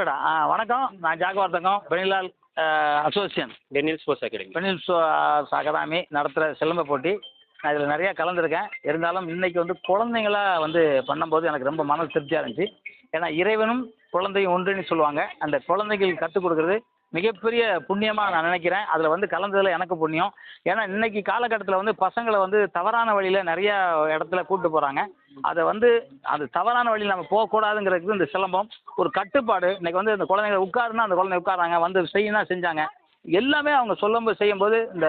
விடா ஆ வணக்கம். நான் ஜாகுவார் தங்கம் பெனிலால் அசோசியேஷன் டென்னில் ஸ்போர்ட்ஸ் அகாடமி. பெனில் அகாடமி நடத்துகிற சிலம்ப போட்டி. நான் இதில் நிறையா கலந்துருக்கேன். இருந்தாலும் இன்னைக்கு வந்து குழந்தைங்களா வந்து பண்ணும்போது எனக்கு ரொம்ப மன திருப்தியாக இருந்துச்சு. ஏன்னா இறைவனும் குழந்தையும் ஒன்றுன்னு சொல்லுவாங்க. அந்த குழந்தைகளுக்கு கற்றுக் கொடுக்குறது மிகப்பெரிய புண்ணியமாக நான் நினைக்கிறேன். அதில் வந்து கலந்ததில் எனக்கு புண்ணியம். ஏன்னா இன்னைக்கு காலகட்டத்தில் வந்து பசங்களை வந்து தவறான வழியில் நிறையா இடத்துல கூப்பிட்டு போகிறாங்க அதை வந்து அது தவறான வழியில் நம்ம போகக்கூடாதுங்கிறதுக்கு இந்த சிலம்பம் ஒரு கட்டுப்பாடு. இன்னைக்கு வந்து இந்த குழந்தைங்க உட்காருன்னா அந்த குழந்தை உட்காராங்க வந்து செய்யுன்னா செஞ்சாங்க. எல்லாமே அவங்க சொல்லும்போது செய்யும்போது இந்த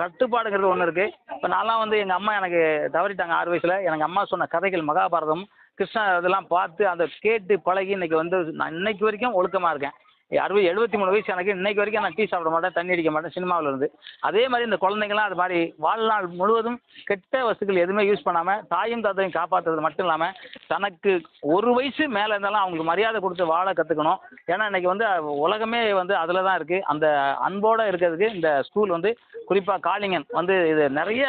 கட்டுப்பாடுங்கிறது ஒன்று இருக்குது இப்போ நான்லாம் வந்து எங்கள் அம்மா எனக்கு தவறிட்டாங்க ஆறு வயசில். எனக்கு அம்மா சொன்ன கதைகள் மகாபாரதம் கிருஷ்ணா இதெல்லாம் பார்த்து அதை கேட்டு பழகி இன்னைக்கு வந்து நான் இன்னைக்கு வரைக்கும் ஒழுக்கமாக இருக்கேன். அறுபது எழுபத்தி மூணு வயசு எனக்கு. இன்னைக்கு வரைக்கும் நான் டீ சாப்பிட மாட்டேன் தண்ணி அடிக்க மாட்டேன் சினிமாவில் இருந்து. அதே மாதிரி இந்த குழந்தைங்களாம் அது மாதிரி வாழ்நாள் முழுவதும் கெட்ட வசுக்கள் எதுவுமே யூஸ் பண்ணாமல் தாயும் தாத்தையும் காப்பாற்றுறது மட்டும் இல்லாமல் தனக்கு ஒரு வயசு மேலே இருந்தாலும் அவங்களுக்கு மரியாதை கொடுத்து வாழ கற்றுக்கணும் ஏன்னா இன்னைக்கு வந்து உலகமே வந்து அதில் தான் இருக்குது அந்த அன்போடு இருக்கிறதுக்கு இந்த ஸ்கூல் வந்து குறிப்பாக காளிங்கன் வந்து இது நிறைய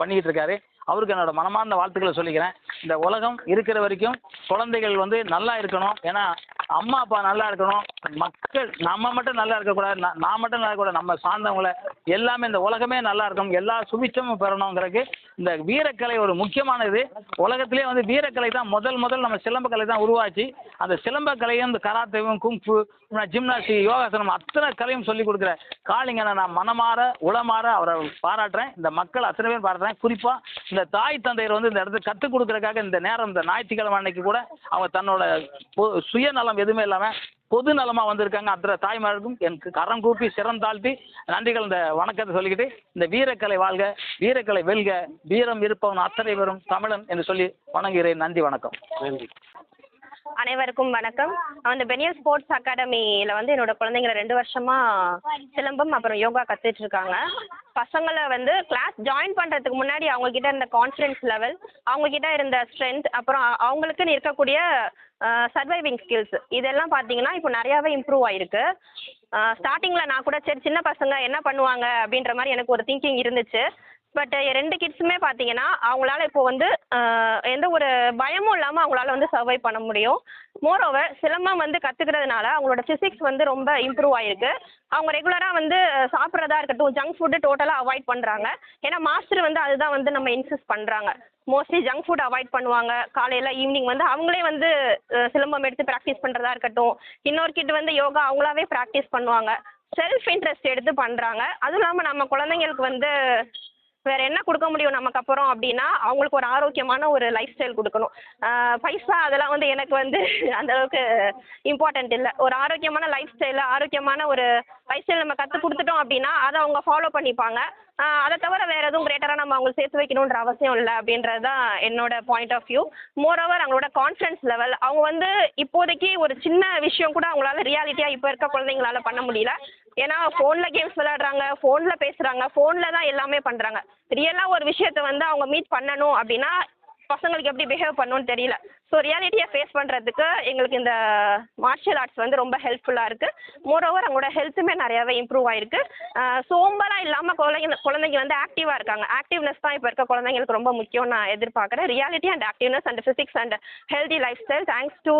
பண்ணிக்கிட்டு இருக்காரு. அவருக்கு என்னோட மனமார்ந்த வாழ்த்துக்களை சொல்லிக்கிறேன். இந்த உலகம் இருக்கிற வரைக்கும் குழந்தைகள் வந்து நல்லா இருக்கணும். ஏன்னா அம்மா அப்பா நல்லா இருக்கணும். மக்கள் நம்ம மட்டும் நல்லா இருக்கக்கூடாது. நான் நான் மட்டும் நல்லா இருக்கக்கூடாது. நம்ம சார்ந்தவங்கள எல்லாமே இந்த உலகமே நல்லா இருக்கணும் எல்லா சுவிச்சமும் பெறணுங்கிறதுக்கு இந்த வீரக்கலை ஒரு முக்கியமானது. உலகத்திலே வந்து வீரக்கலை தான் முதல் முதல் நம்ம சிலம்பக்கலை தான் உருவாச்சு. அந்த சிலம்பக்கலையும் இந்த கராத்தேவும் குங்ஃபு ஜிம்னாஸ்டி யோகாசனம் அத்தனை கலையும் சொல்லி கொடுக்குற காளிங்கனை நான் மனமாற உளமாற அவரை பாராட்டுறேன். இந்த மக்கள் அத்தனை பேரும் பாராட்டுறேன். குறிப்பாக இந்த தாய் தந்தையர் வந்து இந்த இடத்துல கற்றுக் கொடுக்குறதுக்காக இந்த நேரம் இந்த ஞாயிற்றுக்கிழமை அன்னைக்கு கூட அவங்க தன்னோட சுயநலம் எதுவுமே இல்லாமல் பொது நலமாக வந்திருக்காங்க. அத்தனை தாய்மார்களுக்கும் எனக்கு கரம் கூப்பி சிரம் தாழ்த்தி நன்றிகள் இந்த வணக்கத்தை சொல்லிக்கிட்டு இந்த வீரக்கலை வாழ்க வீரக்கலை வெல்க வீரம் இருப்பவன் அத்தனை வரும் தமிழன் என்று சொல்லி வணங்குகிறேன். நன்றி வணக்கம். நன்றி. அனைவருக்கும் வணக்கம். அந்த பெனியல் ஸ்போர்ட்ஸ் அகாடமியில் வந்து என்னோட குழந்தைங்கள ரெண்டு வருஷமா சிலம்பம் அப்புறம் யோகா கற்றுட்டு இருக்காங்க. பசங்களை வந்து கிளாஸ் ஜாயின் பண்ணுறதுக்கு முன்னாடி அவங்கக்கிட்ட இருந்த கான்ஃபிடன்ஸ் லெவல் அவங்கக்கிட்ட இருந்த ஸ்ட்ரென்த் அப்புறம் அவங்களுக்குன்னு இருக்கக்கூடிய சர்வைவிங் ஸ்கில்ஸ் இதெல்லாம் பார்த்தீங்கன்னா இப்போ நிறையாவே இம்ப்ரூவ் ஆயிருக்கு. ஸ்டார்டிங்கில் நான் கூட சரி சின்ன பசங்க என்ன பண்ணுவாங்க அப்படின்ற மாதிரி எனக்கு ஒரு திங்கிங் இருந்துச்சு. பட் ரெண்டு கிட்ஸுமே பார்த்தீங்கன்னா அவங்களால இப்போ வந்து எந்த ஒரு பயமும் இல்லாமல் அவங்களால வந்து சர்வை பண்ண முடியும். மோரோவர் சிலம்பம் வந்து கற்றுக்கிறதுனால அவங்களோட ஃபிசிக்ஸ் வந்து ரொம்ப இம்ப்ரூவ் ஆயிருக்கு. அவங்க ரெகுலராக வந்து சாப்பிட்றதா இருக்கட்டும் ஜங்க் ஃபுட்டு டோட்டலாக அவாய்ட் பண்ணுறாங்க ஏன்னா மாஸ்டர் வந்து அதுதான் வந்து நம்ம இன்சிஸ்ட் பண்ணுறாங்க மோஸ்ட்லி ஜங்க் ஃபுட் அவாய்ட் பண்ணுவாங்க. காலையில் ஈவினிங் வந்து அவங்களே வந்து சிலம்பம் எடுத்து ப்ராக்டிஸ் பண்ணுறதா இருக்கட்டும். இன்னொரு கிட் வந்து யோகா அவங்களாவே ப்ராக்டிஸ் பண்ணுவாங்க. செல்ஃப் இன்ட்ரெஸ்ட் எடுத்து பண்ணுறாங்க அதுவும் இல்லாமல் நம்ம குழந்தைங்களுக்கு வந்து வேற என்ன கொடுக்க முடியும் நமக்கு அப்புறம் அப்படின்னா அவங்களுக்கு ஒரு ஆரோக்கியமான ஒரு லைஃப் ஸ்டைல் கொடுக்கணும். பைசா அதெல்லாம் வந்து எனக்கு வந்து அந்த அளவுக்கு இம்பார்ட்டன்ட் இல்லை. ஒரு ஆரோக்கியமான லைஃப் ஸ்டைலு ஆரோக்கியமான ஒரு லைஃப் ஸ்டைல் நம்ம கற்றுக் கொடுத்துட்டோம் அப்படின்னா அதை அவங்க ஃபாலோ பண்ணிப்பாங்க. அதை தவிர வேற எதுவும் கிரேட்டராக நம்ம அவங்களுக்கு சேர்த்து வைக்கணுன்ற அவசியம் இல்லை அப்படின்றது தான் என்னோட பாயிண்ட் ஆஃப் வியூ மோரோவர் அவங்களோட கான்ஃபிடன்ஸ் லெவல் அவங்க வந்து இப்போதைக்கு ஒரு சின்ன விஷயம் கூட அவங்களால ரியாலிட்டியாக இப்போ இருக்க குழந்தைங்களால பண்ண முடியல. ஏன்னா ஃபோனில் கேம்ஸ் விளையாடுறாங்க ஃபோனில் பேசுகிறாங்க ஃபோனில் தான் எல்லாமே பண்ணுறாங்க ரியலாக ஒரு விஷயத்தை வந்து அவங்க மீட் பண்ணணும் அப்படின்னா பசங்களுக்கு எப்படி பிஹேவ் பண்ணணும்னு தெரியல. ஸோ ரியாலிட்டியை ஃபேஸ் பண்ணுறதுக்கு எங்களுக்கு இந்த மார்ஷியல் ஆர்ட்ஸ் வந்து ரொம்ப ஹெல்ப்ஃபுல்லாக இருக்குது மோரோவர் அவங்களோட ஹெல்த்துமே நிறையாவே இம்ப்ரூவ் ஆயிருக்கு. சோம்பலாக இல்லாமல் குழந்தைங்க குழந்தைங்க வந்து ஆக்டிவாக இருக்காங்க. ஆக்டிவ்னஸ் தான் இப்போ இருக்க குழந்தைங்களுக்கு ரொம்ப முக்கியம் நான் எதிர்பார்க்குறேன். Reality and activeness and physics and healthy lifestyle thanks to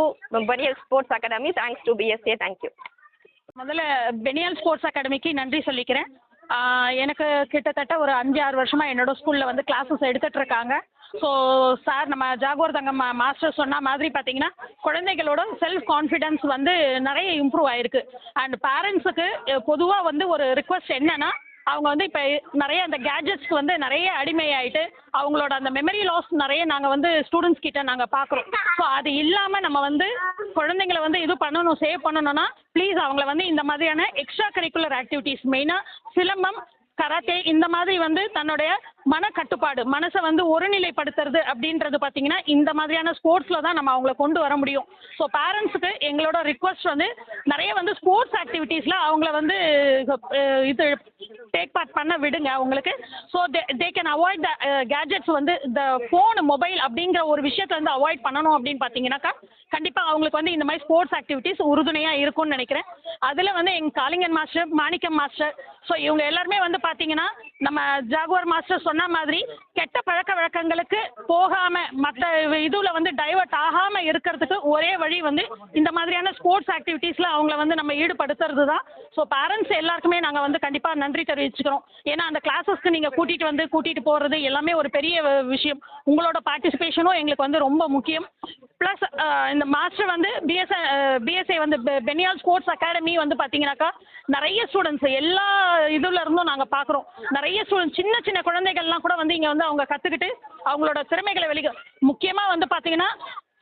பரியல் sports academy thanks to PSA thank you முதல்ல பெனியல் ஸ்போர்ட்ஸ் அகாடமிக்கு நன்றி சொல்லிக்கிறேன். எனக்கு கிட்டத்தட்ட ஒரு அஞ்சு ஆறு வருஷமாக என்னோட ஸ்கூலில் வந்து கிளாஸஸ் எடுத்துட்டு இருக்காங்க. ஸோ சார் நம்ம ஜாகோர் தங்கம் மா- மாஸ்டர் சொன்ன மாதிரி பார்த்தீங்கன்னா குழந்தைகளோட செல்ஃப் கான்ஃபிடன்ஸ் வந்து நிறைய இம்ப்ரூவ் ஆயிருக்கு. அண்ட் பேரண்ட்ஸுக்கு பொதுவாக வந்து ஒரு ரிக்வஸ்ட் என்னன்னா அவங்க வந்து இப்போ நிறைய அந்த கேஜெட்ஸ்க்கு வந்து நிறைய அடிமையாயிட்டு அவங்களோட அந்த மெமரி லாஸ் நிறைய நாங்கள் வந்து ஸ்டூடெண்ட்ஸ் கிட்ட நாங்கள் பார்க்குறோம் ஸோ அது இல்லாமல் நம்ம வந்து குழந்தைங்களை வந்து இது பண்ணணும் சேவ் பண்ணணும்னா ப்ளீஸ் அவங்கள வந்து இந்த மாதிரியான எக்ஸ்ட்ரா கரிக்குலர் ஆக்டிவிட்டீஸ் மெயினாக சிலம்பம் கராத்தே இந்த மாதிரி வந்து தன்னுடைய மன கட்டுப்பாடு மனசை வந்து ஒருநிலைப்படுத்துறது அப்படின்றது பார்த்தீங்கன்னா இந்த மாதிரியான ஸ்போர்ட்ஸில் தான் நம்ம அவங்கள கொண்டு வர முடியும். ஸோ பேரண்ட்ஸுக்கு எங்களோட ரிக்வஸ்ட் வந்து நிறைய வந்து ஸ்போர்ட்ஸ் ஆக்டிவிட்டீஸில் அவங்கள வந்து இது டேக் பார்ட் பண்ண விடுங்க அவங்களுக்கு so they they can avoid the gadgets வந்து இந்த ஃபோனு மொபைல் அப்படிங்கிற ஒரு விஷயத்தை வந்து அவாய்ட் பண்ணணும் அப்படின்னு பார்த்தீங்கன்னாக்கா கண்டிப்பாக அவங்களுக்கு வந்து இந்த மாதிரி ஸ்போர்ட்ஸ் ஆக்டிவிட்டீஸ் உறுதுணையாக இருக்கும்னு நினைக்கிறேன். அதில் வந்து எங்கள் Kalingan master Manickam master so இவங்க எல்லாருமே வந்து பார்த்தீங்கன்னா நம்ம ஜாகுவார் மாஸ்டர் சொன்ன மாதிரி கெட்ட பழக்க வழக்கங்களுக்கு போகாம மற்ற இதுல வந்து டைவர்ட் ஆகாம இருக்கிறதுக்கு ஒரே வழி வந்து இந்த மாதிரியான ஸ்போர்ட்ஸ் ஆக்டிவிட்டீஸ்ல அவங்கள வந்து நம்ம ஈடுபடுத்துறது தான் ஸோ பேரண்ட்ஸ் எல்லாருக்குமே நாங்கள் வந்து கண்டிப்பாக நன்றி தெரிவிச்சுக்கிறோம். ஏன்னா அந்த கிளாஸஸ்க்கு நீங்கள் கூட்டிகிட்டு வந்து கூட்டிகிட்டு போகிறது எல்லாமே ஒரு பெரிய விஷயம். உங்களோட பார்ட்டிசிபேஷனும் எங்களுக்கு வந்து ரொம்ப முக்கியம். ப்ளஸ் uh, இந்த மாஸ்டர் வந்து பிஎஸ்ஐ பிஎஸ்ஐ uh, வந்து பெ- பெனியால் ஸ்போர்ட்ஸ் அகாடமி வந்து பார்த்தீங்கன்னாக்கா நிறைய ஸ்டூடெண்ட்ஸ் எல்லா இதுல இருந்தும் நாங்கள் பார்க்குறோம் நிறைய ஸ்டூடெண்ட்ஸ் சின்ன சின்ன குழந்தைகள்லாம் கூட வந்து இங்கே வந்து அவங்க கற்றுக்கிட்டு அவங்களோட திறமைகளை வெளிக்க முக்கியமாக வந்து பார்த்தீங்கன்னா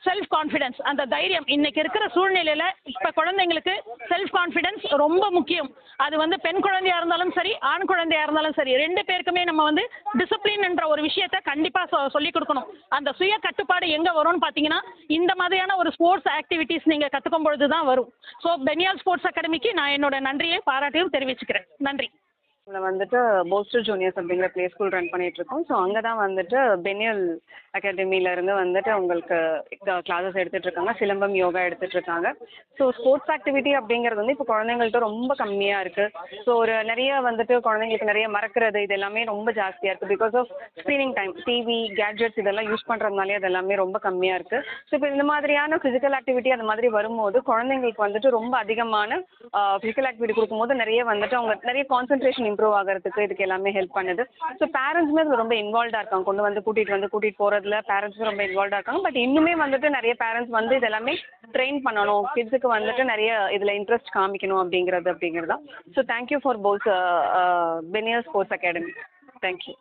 செல்ஃப் கான்ஃபிடன்ஸ் அந்த தைரியம் இன்னைக்கு இருக்கிற சூழ்நிலையில இப்ப குழந்தைங்களுக்கு செல்ஃப் கான்ஃபிடன்ஸ் ரொம்ப முக்கியம். அது வந்து பெண் குழந்தையா இருந்தாலும் சரி ஆண் குழந்தையா இருந்தாலும் சரி ரெண்டு பேருக்குமே நம்ம வந்து டிசிப்ளின் என்ற ஒரு விஷயத்த கண்டிப்பா சொ- சொல்லிக் கொடுக்கணும். அந்த சுய கட்டுப்பாடு எங்க வரும்னு பாத்தீங்கன்னா இந்த மாதிரியான ஒரு ஸ்போர்ட்ஸ் ஆக்டிவிட்டீஸ் நீங்க கத்துக்கும் பொழுது தான் வரும் ஸோ பெனியால் ஸ்போர்ட்ஸ் அகாடமிக்கு நான் என்னோட நன்றியை பாராட்டியும் தெரிவிச்சுக்கிறேன். நன்றி. இதில் வந்துட்டு போஸ்டர் ஜூனியர்ஸ் அப்படிங்கிற ப்ளே ஸ்கூல் ரன் பண்ணிட்டு இருக்கோம் ஸோ அங்கே தான் வந்துட்டு பெனியல் அகாடமில இருந்து வந்துட்டு உங்களுக்கு கிளாஸஸ் எடுத்துட்டு இருக்காங்க சிலம்பம் யோகா எடுத்துட்டு இருக்காங்க ஸோ ஸ்போர்ட்ஸ் ஆக்டிவிட்டி அப்படிங்கிறது வந்து இப்போ குழந்தைங்கள்ட்ட ரொம்ப கம்மியாக இருக்கு. ஸோ ஒரு நிறைய வந்துட்டு குழந்தைங்களுக்கு நிறைய மறக்கிறது இது எல்லாமே ரொம்ப ஜாஸ்தியாக இருக்கு. Because of screening time TV gadgets இதெல்லாம் யூஸ் பண்ணுறதுனாலே அது எல்லாமே ரொம்ப கம்மியாக இருக்கு. ஸோ இப்போ இந்த மாதிரியான ஃபிசிக்கல் ஆக்டிவிட்டி அந்த மாதிரி வரும்போது குழந்தைங்களுக்கு வந்துட்டு ரொம்ப அதிகமான ஃபிசிக்கல் ஆக்டிவிட்டி கொடுக்கும்போது நிறைய வந்துட்டு அவங்க நிறைய கான்சென்ட்ரேஷன் இம்ப்ரூவ் ஆகிறதுக்கு இதுக்கு எல்லாமே ஹெல்ப் பண்ணுது. ஸோ பேரண்ட்ஸுமே அதில் ரொம்ப இன்வால்வ்டாக இருக்காங்க. கொண்டு வந்து கூட்டிகிட்டு வந்து கூட்டிகிட்டு போகிறதுல பேரண்ட்ஸும் ரொம்ப இன்வால்வ்டாக இருக்காங்க. பட் இன்னுமே வந்துட்டு நிறைய பேரண்ட்ஸ் வந்து இது எல்லாமே ட்ரெயின் பண்ணணும் கிட்ஸுக்கு வந்துட்டு நிறைய இதில் இன்ட்ரெஸ்ட் காமிக்கணும் அப்படிங்கிறது அப்படிங்கிறது தான். ஸோ தேங்க்யூ ஃபார் போஸ் பெனியர் ஸ்போர்ட்ஸ் அகாடமி தேங்க்யூ